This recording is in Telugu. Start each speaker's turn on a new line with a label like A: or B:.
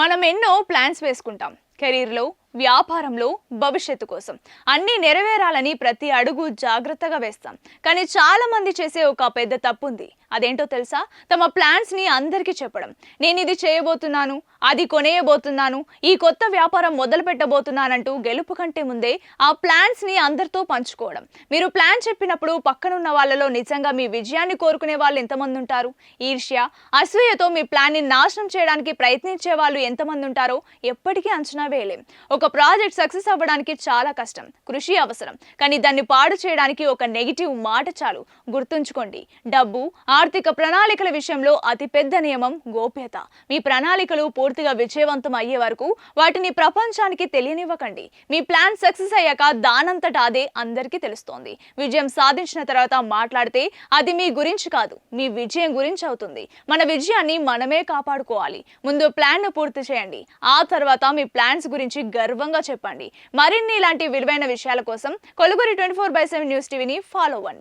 A: మనం ఎన్నో ప్లాన్స్ వేసుకుంటాం. కెరీర్లో వ్యాపారంలో భవిష్యత్తు కోసం. అన్నీ నెరవేరాలని ప్రతి అడుగు జాగ్రత్తగా వేస్తాం. కానీ చాలా మంది చేసే ఒక పెద్ద తప్పు ఉంది అదేంటో తెలుసా? తమ ప్లాన్స్ని అందరికీ చెప్పడం. నేను ఇది చేయబోతున్నాను అది కొనేయబోతున్నాను ఈ కొత్త వ్యాపారం మొదలు పెట్టబోతున్నానంటూ గెలుపు కంటే ముందే ఆ ప్లాన్స్ని అందరితో పంచుకోవడం. మీరు ప్లాన్ చెప్పినప్పుడు పక్కనున్న వాళ్ళలో నిజంగా మీ విజయాన్ని కోరుకునే వాళ్ళు ఎంతమంది ఉంటారు? ఈర్ష్య అసూయతో మీ ప్లాన్ని నాశనం చేయడానికి ప్రయత్నించే వాళ్ళు ఎంతమంది ఉంటారో ఎప్పటికీ అంచనా వేయలేం. ఒక ప్రాజెక్ట్ సక్సెస్ అవ్వడానికి చాలా కష్టం కృషి అవసరం. కానీ దాన్ని పాడు చేయడానికి ఒక నెగిటివ్ మాట చాలు. గుర్తుంచుకోండి డబ్బు ఆర్థిక ప్రణాళికల విషయంలో అతిపెద్ద నియమం గోప్యత. మీ ప్రణాళికలు పూర్తిగా విజయవంతం అయ్యే వరకు వాటిని ప్రపంచానికి తెలియనివ్వకండి. మీ ప్లాన్ సక్సెస్ అయ్యాక దానంతట అదే అందరికీ తెలుస్తోంది. విజయం సాధించిన తర్వాత మాట్లాడితే అది మీ గురించి కాదు మీ విజయం గురించి అవుతుంది. మన విజయాన్ని మనమే కాపాడుకోవాలి. ముందు ప్లాన్ను పూర్తి చేయండి. ఆ తర్వాత మీ ప్లాన్స్ గురించి గర్వంగా చెప్పండి. మరిన్ని ఇలాంటి విలువైన విషయాల కోసం కొలుగురి twenty four by seven news టీవీని ఫాలో అవ్వండి.